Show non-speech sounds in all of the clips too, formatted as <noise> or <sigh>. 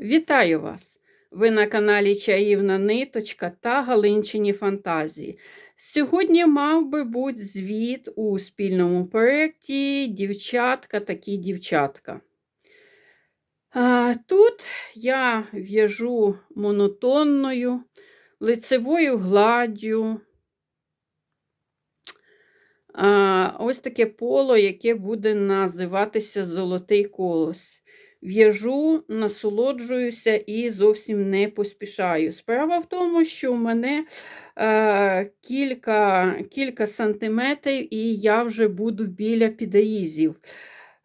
Вітаю вас! Ви на каналі Чаївна Ниточка та Галинчині Фантазії. Сьогодні мав би бути звіт у спільному проєкті Дівчатка такі дівчатка. Тут я в'яжу монотонною, лицевою гладдю. Ось таке поло, яке буде називатися Золотий колос. В'яжу, насолоджуюся і зовсім не поспішаю. Справа в тому, що в мене е, кілька кілька сантиметрів, і я вже буду біля підаїзів.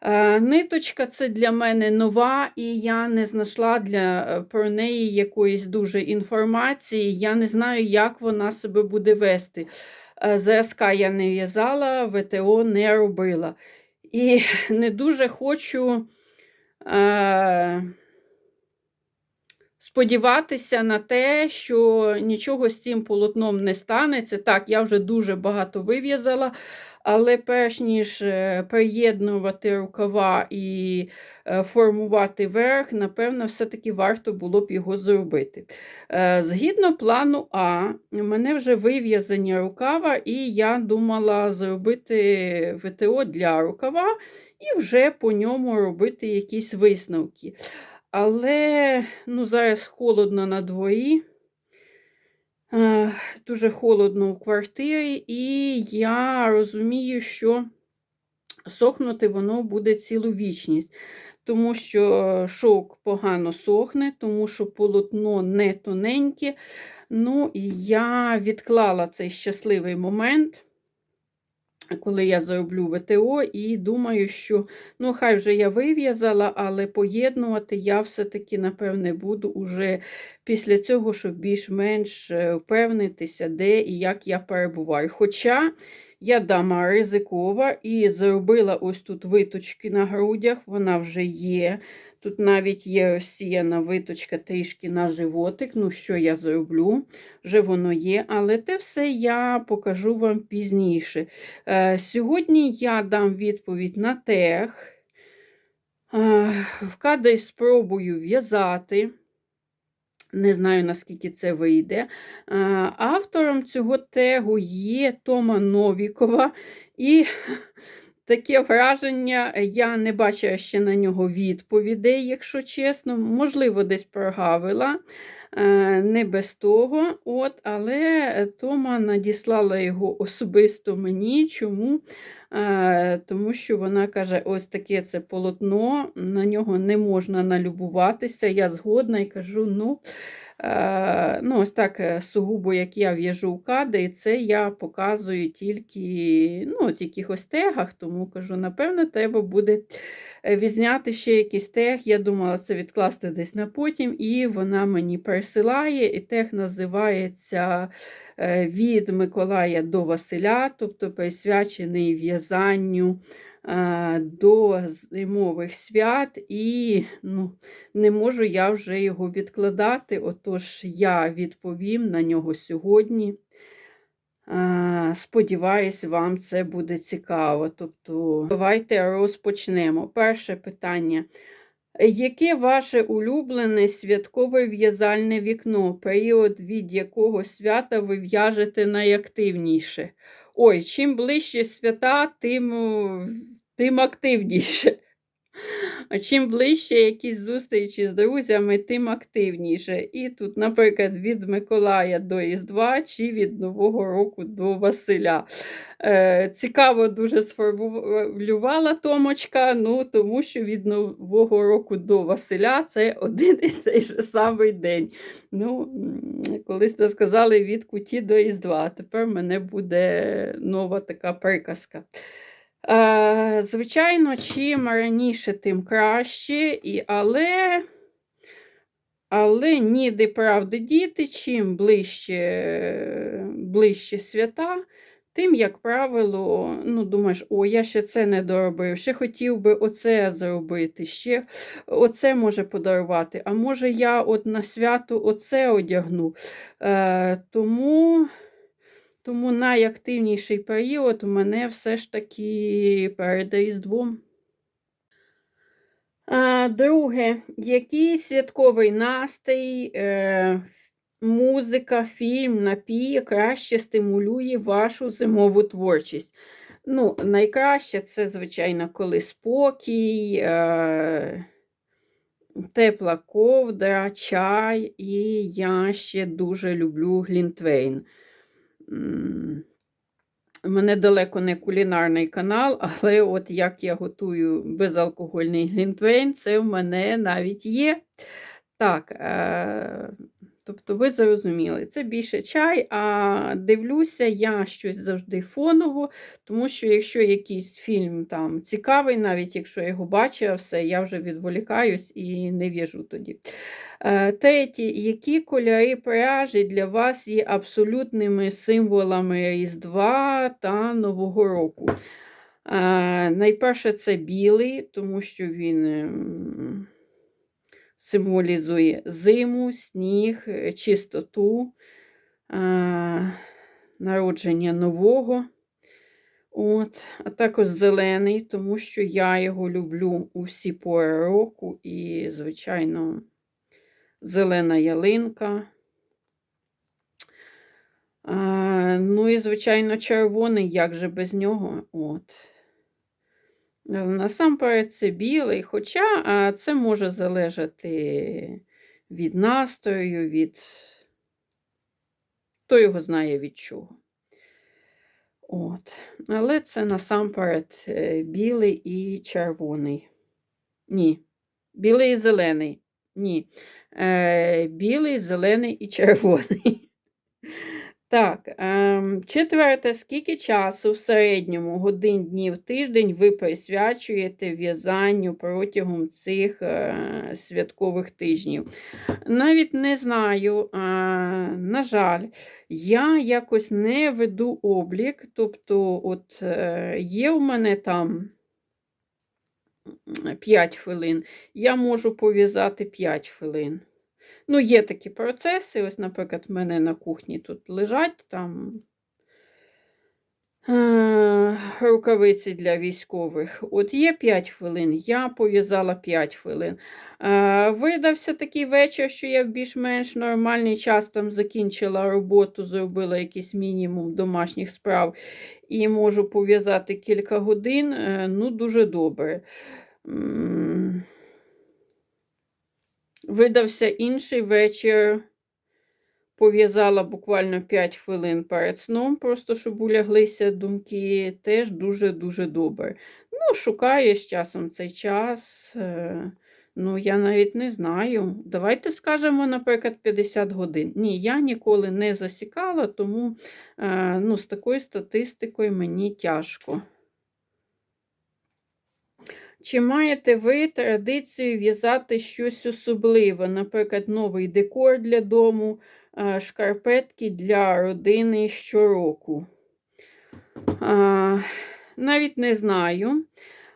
Е, ниточка це для мене нова, і я не знайшла для, про неї якоїсь дуже інформації. Я не знаю, як вона себе буде вести. Е, ЗСК я не в'язала, ВТО не робила. І <laughs> не дуже хочу. Е, сподіватися на те, що нічого з цим полотном не станеться. Так, я вже дуже багато вив'язала, але перш ніж е, приєднувати рукава і е, формувати верх, напевно, все-таки варто було б його зробити. Згідно плану А, у мене вже вив'язані рукава, і я думала зробити ВТО для рукава і вже по ньому робити якісь висновки. Але ну, зараз холодно на дворі, дуже холодно у квартирі, і я розумію, що сохнути воно буде цілу вічність. Тому що шовк погано сохне, тому що полотно не тоненьке. Ну, і я відклала цей щасливий момент коли я зроблю ВТО, і думаю, що ну, хай вже я вив'язала, але поєднувати я все-таки, напевне, буду уже після цього, щоб більш-менш е, впевнитися, де і як я перебуваю. Хоча я дама ризикова і зробила ось тут виточки на грудях, вона вже є. Тут навіть є розсіяна виточка трішки на животик. Ну, що я зроблю? Вже воно є, але те все я покажу вам пізніше. Е, Сьогодні я дам відповідь на тех. Е, в кадрі спробую в'язати. Не знаю, наскільки це вийде. Е, автором цього тегу є Тома Новікова. І <laughs> Таке враження, я не бачила ще на нього відповідей, якщо чесно. Можливо, десь прогавила, е, не без того. От, Але Тома надіслала його особисто мені. Чому? Е, тому що вона каже: ось таке це полотно, на нього не можна налюбуватися. Я згодна і кажу, ну. Е, ну, Ось так е, сугубо, як я в'яжу в кади, і це я показую тільки ну, от якихось тегах, тому кажу, напевно, треба буде е, відзняти ще якийсь тег. Я думала це відкласти десь на потім, і вона мені пересилає, і тег називається від Миколая до Василя, тобто присвячений в'язанню. До зимових свят, і ну, не можу я вже його відкладати, отож я відповім на нього сьогодні. Сподіваюсь, вам це буде цікаво. Тобто, давайте розпочнемо. Перше питання. Яке ваше улюблене святкове в'язальне вікно, період від якого свята ви в'яжете найактивніше? Ой, чим ближче свята, тим тим активніше. А чим ближче якісь зустрічі з друзями, тим активніше. І тут, наприклад, від Миколая до Різдва чи від Нового року до Василя. Е, Цікаво, дуже сформулювала Томочка, ну, тому що від Нового року до Василя це один і той же самий день. Ну, Колись то сказали від куті до Різдва. Тепер в мене буде нова така приказка. Е, звичайно, чим раніше, тим краще, і, але але ніде правди діти, чим ближче ближче свята, тим, як правило, ну, думаєш, о, я ще це не доробив, ще хотів би оце зробити, ще оце може подарувати, а може я от на свято оце одягну. Е, Тому. Тому найактивніший період у мене все ж таки перед Різдвом. Друге, який святковий настрій, е, музика, фільм, напій краще стимулює вашу зимову творчість? Ну, найкраще це, звичайно, коли спокій, е, тепла ковдра, чай, і я ще дуже люблю глінтвейн. У мене далеко не кулінарний канал, <laughs> але от як я готую безалкогольний глінтвейн, це в мене навіть є. Так, е, тобто ви зрозуміли, це більше чай, а дивлюся я щось завжди фоново, тому що якщо якийсь фільм там цікавий, навіть якщо я його бачила, все, я вже відволікаюсь і не в'яжу тоді. Е, Третє, які кольори пряжі для вас є абсолютними символами Різдва та Нового року? Е, Найперше, це білий, тому що він ем, символізує зиму, сніг, е, чистоту, е, народження нового. От, А також зелений, тому що я його люблю у всі пори року і, звичайно, зелена ялинка. А, ну і, звичайно, червоний, як же без нього. От. Е, Насамперед це білий, хоча це може залежати від настрою, від хто його знає від чого. От. Але це насамперед е, білий і червоний. Ні. Білий і зелений. Ні. Е, Білий, зелений і <laughs> червоний. Так, ем, четверте, скільки часу в середньому годин днів тиждень ви присвячуєте в'язанню протягом цих е, святкових тижнів? Навіть не знаю, а, на жаль, я якось не веду облік, тобто, от е, є у мене там 5 хвилин, я можу пов'язати 5 хвилин. Ну, є такі процеси. Ось, наприклад, в мене на кухні тут лежать там е, рукавиці для військових. От є 5 хвилин, я пов'язала 5 хвилин. Е, видався такий вечір, що я більш-менш нормальний час там закінчила роботу, зробила якийсь мінімум домашніх справ і можу пов'язати кілька годин. Е, ну, дуже добре. Видався інший вечір. Пов'язала буквально 5 хвилин перед сном, просто щоб уляглися думки, теж дуже-дуже добре. Ну, шукаю з часом цей час. е, Ну, я навіть не знаю. Давайте скажемо, наприклад, 50 годин. Ні, я ніколи не засікала, тому е, ну, з такою статистикою мені тяжко. Чи маєте ви традицію в'язати щось особливе, наприклад, новий декор для дому, е, шкарпетки для родини щороку? Навіть не знаю.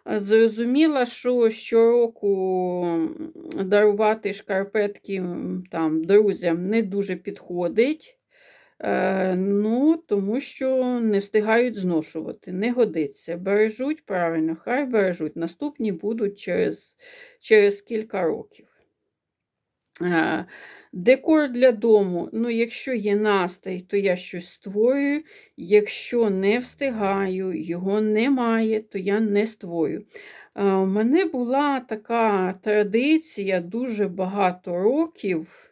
Зрозуміла, що щороку дарувати шкарпетки там, друзям не дуже підходить. Е, ну, тому що не встигають зношувати, не годиться. Бережуть правильно, хай бережуть. Наступні будуть через, через кілька років. Е, Декор для дому. Ну, якщо є настрій, то я щось створюю. Якщо не встигаю, його немає, то я не створюю. Е, У мене була така традиція дуже багато років.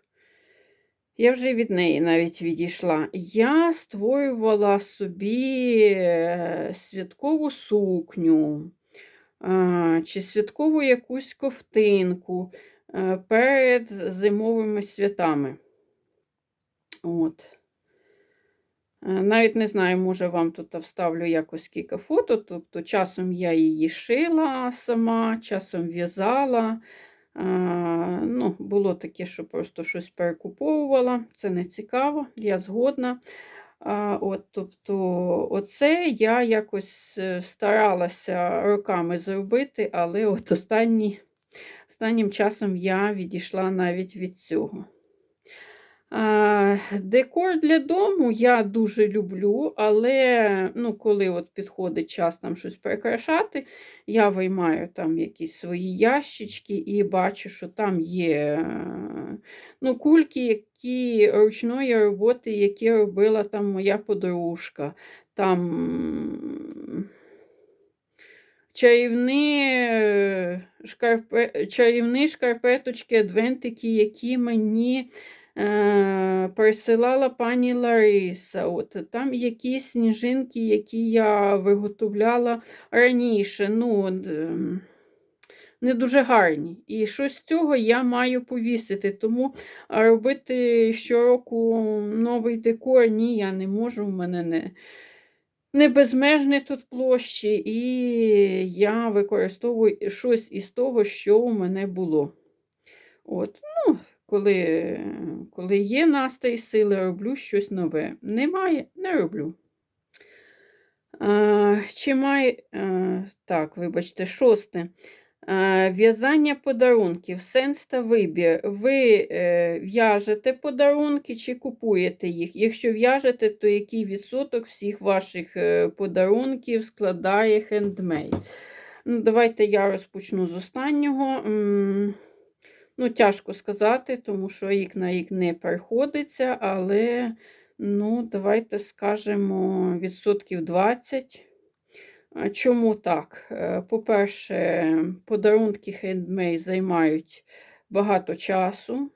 Я вже від неї навіть відійшла. Я створювала собі е, святкову сукню чи святкову якусь ковтинку е, перед зимовими святами. От. Е, Навіть не знаю, може вам тут вставлю якось кілька фото. Тобто, часом я її шила сама, часом в'язала. Ну, Було таке, що просто щось перекуповувала. Це не цікаво, я згодна. От, Тобто, оце я якось е, старалася роками зробити, але от останні, останнім часом я відійшла навіть від цього. Декор для дому я дуже люблю, але ну, коли от підходить час там щось прикрашати, я виймаю там якісь свої ящички і бачу, що там є ну, кульки, які ручної роботи, які робила там моя подружка. Там чарівні, е, шкарпе... чарівні шкарпеточки, адвентики, які мені е, присилала пані Лариса. От, Там якісь сніжинки, які я виготовляла раніше. ну, ем, Не дуже гарні. І щось з цього я маю повісити. Тому робити щороку новий декор, ні, я не можу, в мене не не безмежні тут площі, і я використовую щось із того, що у мене було. От, ну, Коли коли є настрій сили, роблю щось нове. Немає, не роблю. А, чи має, а, Так, вибачте, шосте. В'язання подарунків, сенс та вибір. Ви е, в'яжете подарунки чи купуєте їх? Якщо в'яжете, то який відсоток всіх ваших е, подарунків складає хендмейд? Ну, Давайте я розпочну з останнього. Ну, Тяжко сказати, тому що рік на рік не приходиться, але ну, давайте скажемо відсотків 20. Чому так? Е, по-перше, подарунки хендмейд займають багато часу.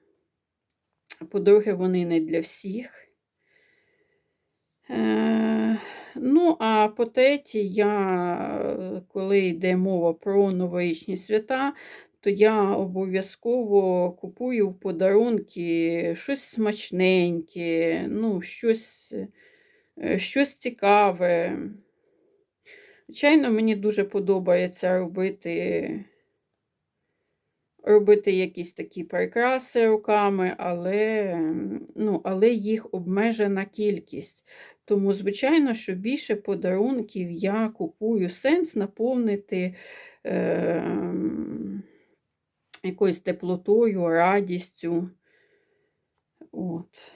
По-друге, вони не для всіх. Е, ну, а по-третє, я, коли йде мова про новорічні свята, то я обов'язково купую в подарунки щось смачненьке, ну, щось, е, щось цікаве. Звичайно, мені дуже подобається робити робити якісь такі прикраси руками, але ну, але їх обмежена кількість. Тому, звичайно, що більше подарунків я купую сенс наповнити е, якоюсь теплотою, радістю. От.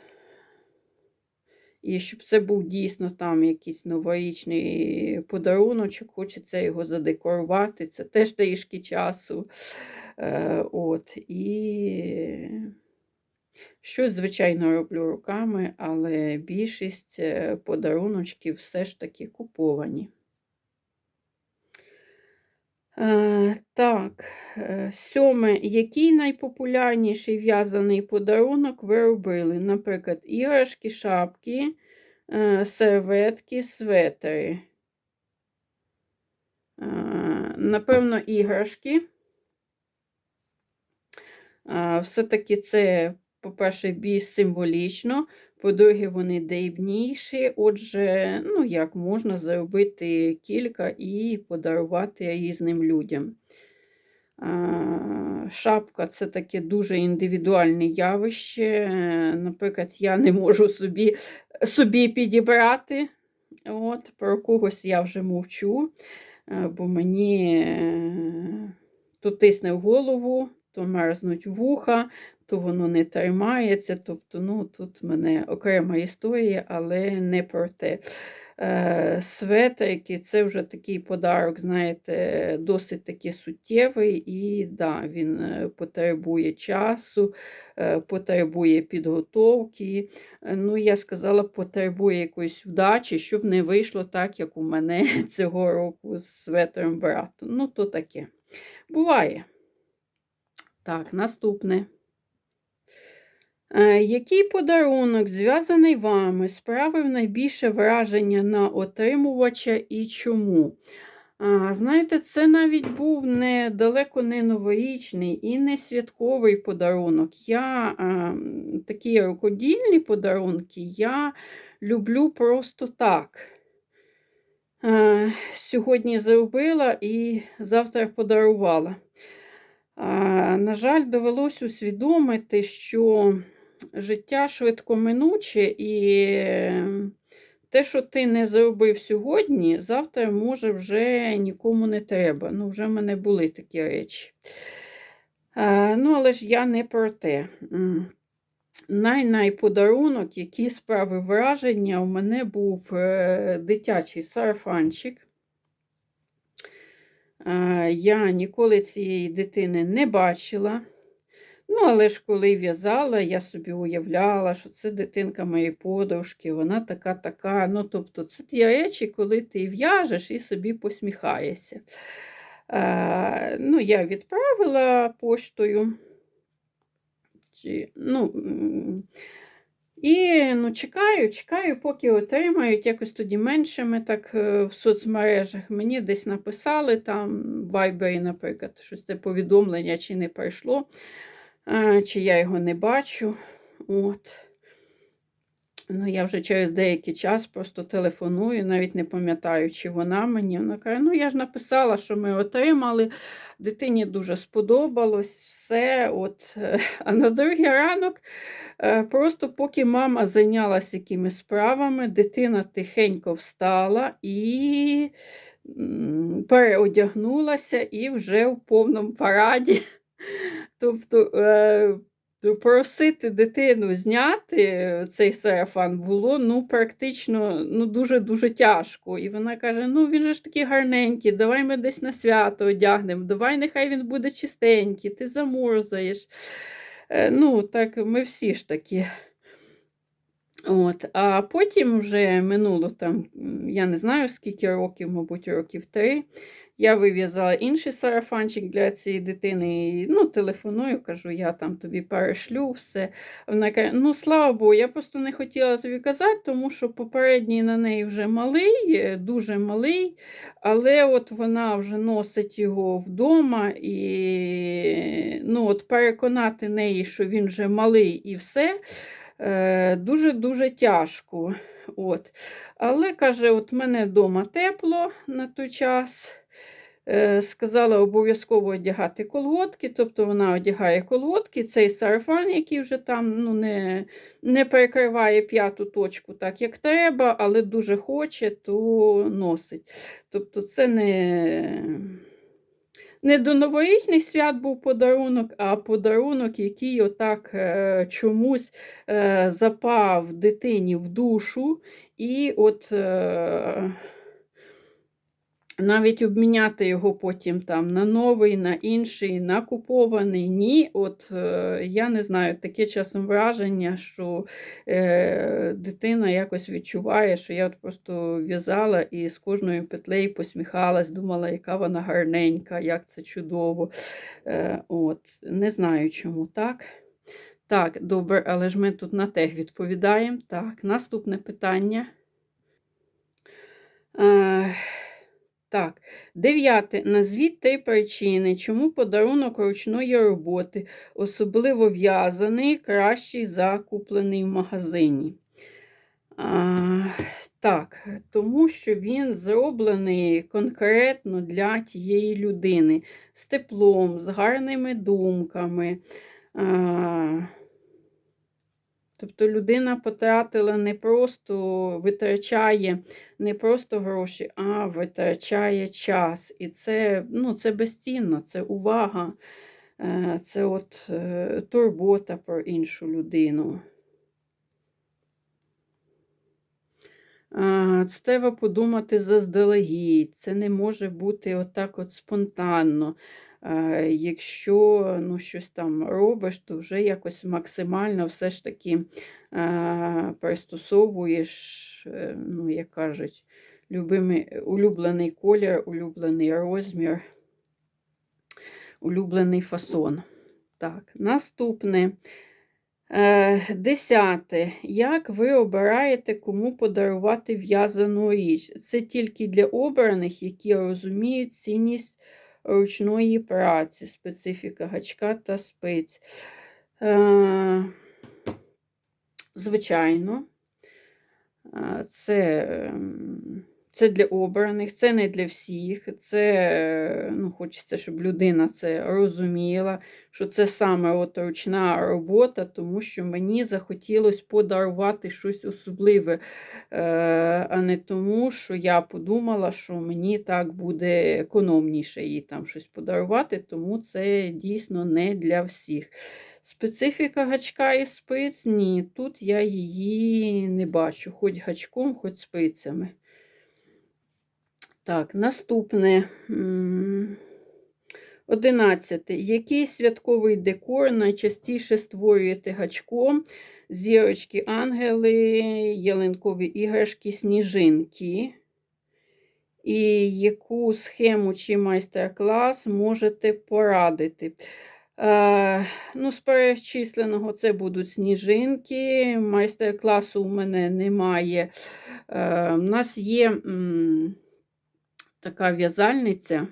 І щоб це був дійсно там якийсь новорічний подаруночок, хочеться його задекорувати. Це теж трішки часу. Е, от. І щось, звичайно, роблю руками, але більшість е, подаруночків все ж таки куповані. Е, так, е, сьоме, який найпопулярніший в'язаний подарунок ви робили? Наприклад, іграшки, шапки, е, серветки, светери. Напевно, іграшки. Все-таки це, по-перше, більш символічно. По-друге, вони дрібніші, отже, ну, як можна зробити кілька і подарувати різним людям. Шапка це таке дуже індивідуальне явище. Наприклад, я не можу собі собі підібрати. От, Про когось я вже мовчу, бо мені е, то тисне в голову, то мерзнуть вуха, то воно не тримається. Тобто, ну, тут в мене окрема історія, але не про те. Е, Светрики це вже такий подарок, знаєте, досить таки суттєвий, і да, він е, потребує часу, е, потребує підготовки. Ну, я сказала, потребує якоїсь вдачі, щоб не вийшло так, як у мене <laughs> цього року з светром брату. Ну, то таке. Буває. Так, наступне. Е, який подарунок, зв'язаний вами, справив найбільше враження на отримувача і чому? Знаєте, це навіть був не далеко не новорічний і не святковий подарунок. Я такі рукодільні подарунки я люблю просто так. Сьогодні зробила і завтра подарувала. На жаль, довелось усвідомити, що життя швидкоминуче, і те, що ти не зробив сьогодні, завтра, може, вже нікому не треба. Ну, вже в мене були такі речі. Ну, але ж я не про те. най-най подарунок, який справив враження, у мене був е, дитячий сарафанчик. Е, Я ніколи цієї дитини не бачила. Ну, але ж коли в'язала, я собі уявляла, що це дитинка моєї подружки, вона така така. Ну, тобто, це ті речі, коли ти в'яжеш і собі посміхаєшся. Е, ну, я відправила поштою. Чи, ну, і ну, чекаю, чекаю, поки отримають. Якось тоді меншими так е, в соцмережах. Мені десь написали там в Viber, наприклад, щось це повідомлення, чи не прийшло, е, чи я його не бачу. От. Ну, я вже через деякий час просто телефоную, навіть не пам'ятаю, чи вона мені. Вона каже, ну я ж написала, що ми отримали. Дитині дуже сподобалось все. От. е, <laughs> А на другий ранок, е, просто поки мама зайнялася якимись справами, дитина тихенько встала і переодягнулася і вже в повному параді. Тобто е, просити дитину зняти цей сарафан було ну, практично ну, дуже-дуже тяжко. І вона каже: ну він же ж такий гарненький, давай ми десь на свято одягнемо, давай нехай він буде чистенький, ти замурзаєш. Е, Ну, так, ми всі ж такі. От, а потім вже минуло там, я не знаю скільки років, мабуть, років три. Я вив'язала інший сарафанчик для цієї дитини. І, ну, телефоную, кажу, я там тобі перешлю все. Вона каже, ну слава Богу, я просто не хотіла тобі казати, тому що попередній на неї вже малий, е, дуже малий, але от вона вже носить його вдома і ну, от переконати неї, що він вже малий і все. е, Дуже-дуже тяжко. От. Але каже, от мене вдома тепло на той час. Е, Сказала обов'язково одягати колготки, тобто вона одягає колготки, цей сарафан, який вже там ну, не, не перекриває п'яту точку так, як треба, але дуже хоче, то носить. Тобто це не, не до новорічних свят був подарунок, а подарунок, який отак е, чомусь е, запав дитині в душу. І от навіть обміняти його потім там на новий, на інший, на купований. Ні, от е, я не знаю, таке часом враження, що е, дитина якось відчуває, що я от просто в'язала і з кожною петлею посміхалась, думала, яка вона гарненька, як це чудово. Е, от, Не знаю, чому так. Так, добре, але ж ми тут на тег відповідаємо. Так, наступне питання. Е, так, дев'яте. Назвіть три причини, чому подарунок ручної роботи, особливо в'язаний, кращий за куплений в магазині. А, так, тому що він зроблений конкретно для тієї людини, з теплом, з гарними думками. А, Тобто людина потратила не просто витрачає не просто гроші, а витрачає час. І це ну, це безцінно, це увага, е, це от е, турбота про іншу людину. Це треба подумати заздалегідь. Це не може бути отак от спонтанно. Е, Якщо ну, щось там робиш, то вже якось максимально все ж таки е, пристосовуєш, е, ну, як кажуть, любимий, улюблений колір, улюблений розмір, улюблений фасон. Так, наступне. Десяте. Як ви обираєте, кому подарувати в'язану річ? Це тільки для обраних, які розуміють цінність ручної праці, специфіка гачка та спиць. Е, Звичайно, е, це, ем, Це для обраних, це не для всіх. Це е, ну, хочеться, щоб людина це розуміла, що це саме от ручна робота, тому що мені захотілося подарувати щось особливе, е, а не тому, що я подумала, що мені так буде економніше їй там щось подарувати, тому це дійсно не для всіх. Специфіка гачка і спиць ні, тут я її не бачу, хоч гачком, хоч спицями. Так, наступне. м, 11. Який святковий декор найчастіше створюєте гачком? Зірочки, ангели, ялинкові іграшки, сніжинки. І яку схему чи майстер-клас можете порадити? Е, ну, з перечисленого це будуть сніжинки. Майстер-класу у мене немає. Е, у нас є м, така в'язальниця.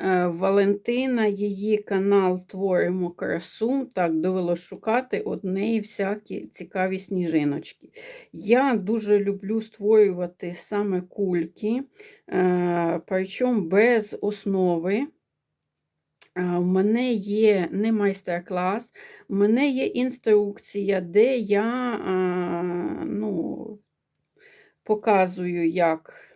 Е, Валентина, її канал Творимо красу. Так, довелося шукати од неї всякі цікаві сніжиночки. Я дуже люблю створювати саме кульки, е, причому без основи. У мене є не майстер-клас, у мене є інструкція, де я ну, показую, як,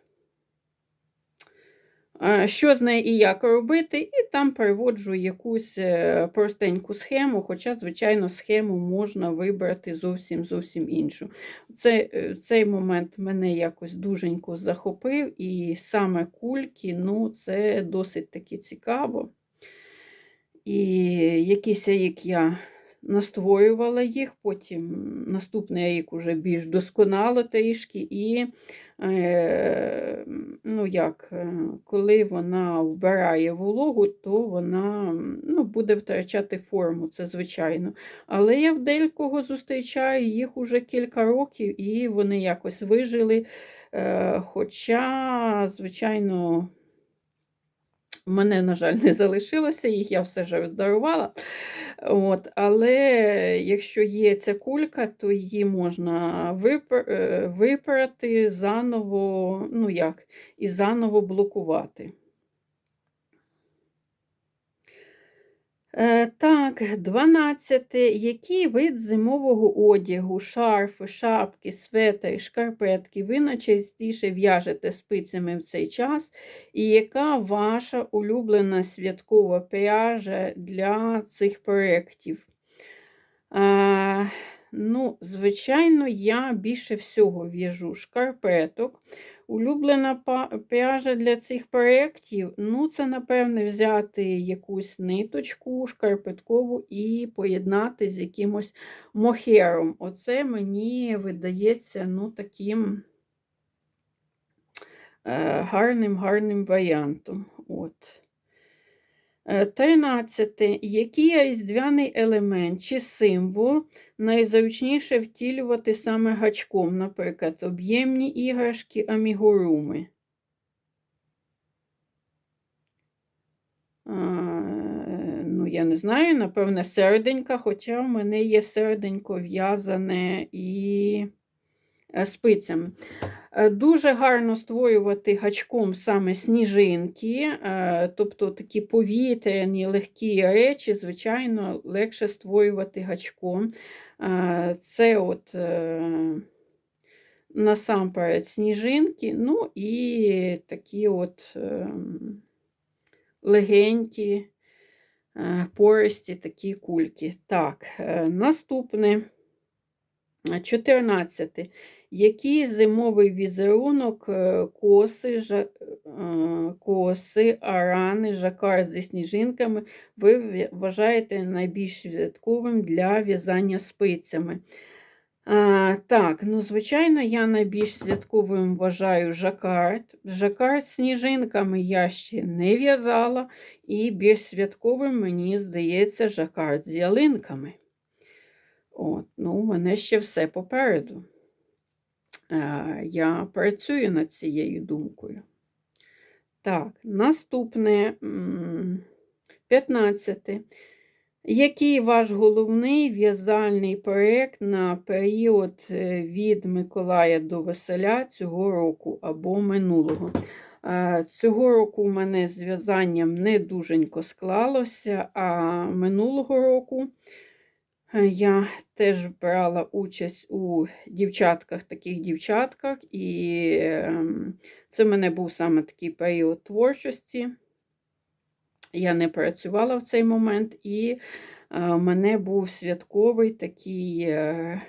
що з нею і як робити, і там переводжу якусь е, простеньку схему, хоча, звичайно, схему можна вибрати зовсім зовсім іншу. Це, е, Цей момент мене якось дуженько захопив, і саме кульки, ну, це досить таки цікаво. І якийсь рік я настворювала їх, потім наступний рік вже більш досконало трішки, і ну як, е, коли вона вбирає вологу, то вона ну, буде втрачати форму, це звичайно. Але я в декого зустрічаю їх уже кілька років, і вони якось вижили. Е, хоча, звичайно, у мене, на жаль, не залишилося їх, я все ж роздарувала. От, Але якщо є ця кулька, то її можна випер, е, випрати заново, ну як, і заново блокувати. Так, 12. Який вид зимового одягу, шарфи, шапки, светри, шкарпетки ви найчастіше в'яжете спицями в цей час? І яка ваша улюблена святкова пряжа для цих проєктів? Е, Ну, Звичайно, я більше всього в'яжу шкарпеток. Улюблена пряжа для цих проєктів, ну, це, напевне, взяти якусь ниточку шкарпеткову і поєднати з якимось мохером. Оце мені видається ну, таким е, гарним гарним варіантом. От. 13. Е, Який різдвяний елемент чи символ найзручніше втілювати саме гачком, наприклад, об'ємні іграшки, амігуруми? А, ну, я не знаю, напевне, серденька, хоча в мене є серденько в'язане і е, спицями. Е, дуже гарно створювати гачком саме сніжинки, е, тобто такі повітряні легкі речі, звичайно, легше створювати гачком. Е, це от насамперед сніжинки, ну і такі от легенькі, пористі такі кульки. Так, наступне 14 який зимовий візерунок е, коси, жа... Е, коси, арани, жакар зі сніжинками ви вважаєте найбільш святковим для в'язання спицями? А, Так, ну, звичайно, я найбільш святковим вважаю жакард. Жакард сніжинками я ще не в'язала, і більш святковим, мені здається, жакард з ялинками. От, ну, У мене ще все попереду. Е, я працюю над цією думкою. Так, наступне 15. Який ваш головний в'язальний проєкт на період е, від Миколая до Веселя цього року або минулого? Е, Цього року у мене з в'язанням не дуженько склалося, а минулого року я теж брала участь у дівчатках, таких дівчатках, і ем, це в мене був саме такий період творчості. Я не працювала в цей момент, і у мене був святковий такий е,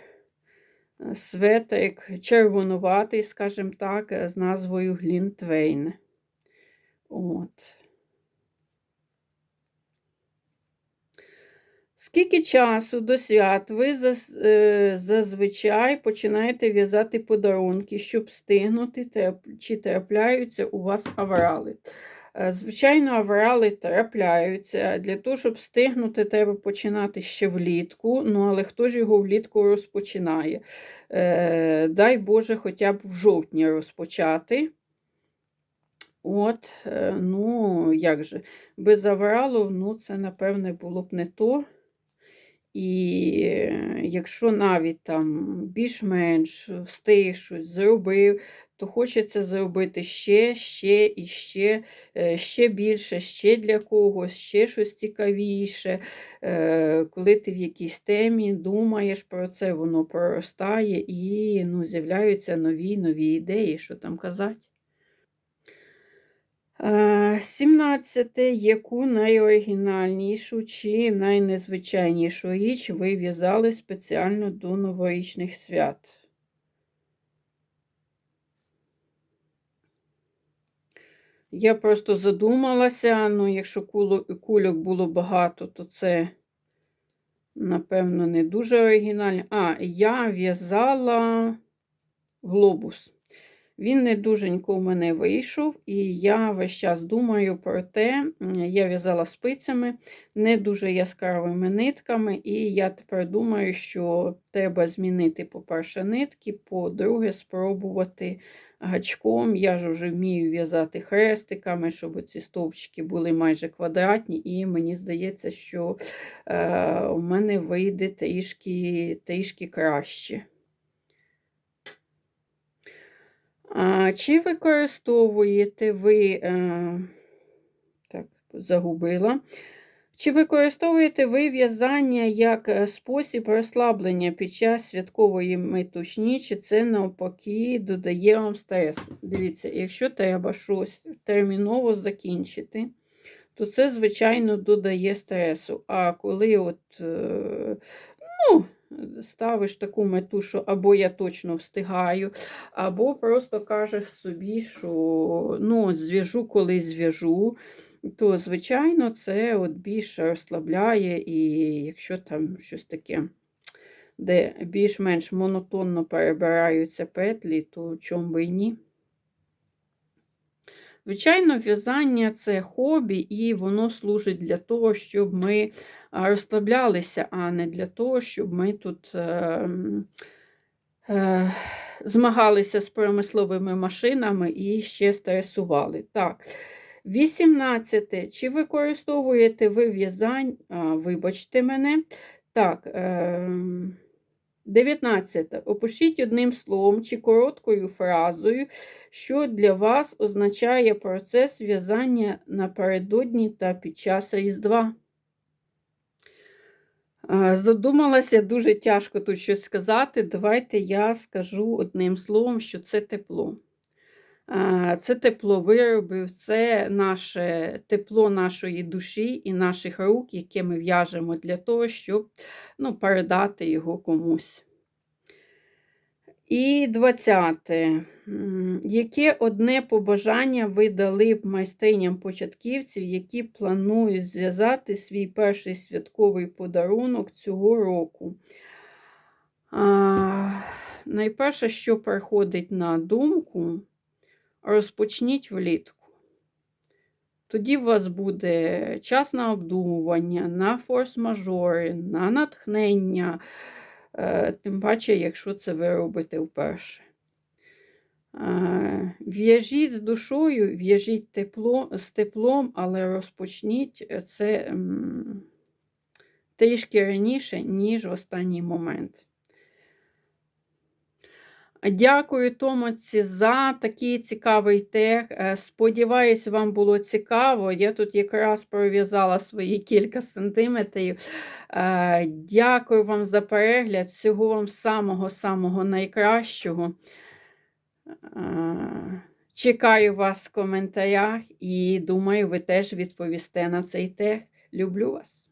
светрик, червонуватий, скажімо так, з назвою Глінтвейн. От. Скільки часу до свят ви е, зазвичай починаєте в'язати подарунки, щоб встигнути, чи трапляються у вас аврали? Е, звичайно, аврали трапляються. Для того, щоб встигнути, треба починати ще влітку. Ну, але хто ж його влітку розпочинає? Е, дай Боже, хоча б в жовтні розпочати. От, ну, як же, без авралу, ну, це, напевне, було б не то. І е, якщо навіть там більш-менш встиг щось зробив, то хочеться зробити ще, ще і ще, е, ще більше, ще для когось, ще щось цікавіше. Е, коли ти в якійсь темі думаєш про це, воно проростає і ну, з'являються нові нові ідеї, що там казати. 17. Яку найоригінальнішу чи найнезвичайнішу річ ви в'язали спеціально до новорічних свят? Я просто задумалася, ну, якщо кульок було багато, то це, напевно, не дуже оригінально. А, я в'язала глобус. Він не дуженько у мене вийшов, і я весь час думаю про те, я в'язала спицями, не дуже яскравими нитками, і я тепер думаю, що треба змінити, по-перше, нитки, по-друге, спробувати гачком. Я ж вже вмію в'язати хрестиками, щоб ці стовпчики були майже квадратні, і мені здається, що е, у мене вийде трішки, трішки краще. Чи використовуєте ви, е, так, загубила, чи використовуєте ви в'язання як е, спосіб розслаблення під час святкової метушні, чи це навпаки додає вам стресу? Дивіться, якщо треба щось терміново закінчити, то це, звичайно, додає стресу. А коли от, е, ну, ставиш таку мету, що або я точно встигаю, або просто кажеш собі, що ну, зв'яжу, коли зв'яжу, то, звичайно, це от більше розслабляє, і якщо там щось таке, де більш-менш монотонно перебираються петлі, то чому би і ні. Звичайно, в'язання це хобі, і воно служить для того, щоб ми розслаблялися, а не для того, щоб ми тут е, е, змагалися з промисловими машинами і ще стресували. Так, 18. Чи використовуєте ви в'язання? Вибачте мене. Так, е, 19. Опишіть одним словом чи короткою фразою, що для вас означає процес в'язання напередодні та під час Різдва. Задумалася, дуже тяжко тут щось сказати. Давайте я скажу одним словом, що це тепло. Це тепло виробів, це наше тепло нашої душі і наших рук, яке ми в'яжемо для того, щоб ну, передати його комусь. І 20. Яке одне побажання ви дали б майстриням початківців, які планують зв'язати свій перший святковий подарунок цього року? А, Найперше, що приходить на думку, розпочніть влітку. Тоді у вас буде час на обдумування, на форс-мажори, на натхнення. Е, тим паче, якщо це ви робите вперше. Е, в'яжіть з душою, в'яжіть тепло, з теплом, але розпочніть це трішки раніше, ніж в останній момент. Дякую, Томоці, за такий цікавий тег. Е, Сподіваюсь, вам було цікаво. Я тут якраз пров'язала свої кілька сантиметрів. Е, Дякую вам за перегляд. Всього вам самого-самого найкращого. Е, Чекаю вас в коментарях і думаю, ви теж відповісте на цей тег. Люблю вас.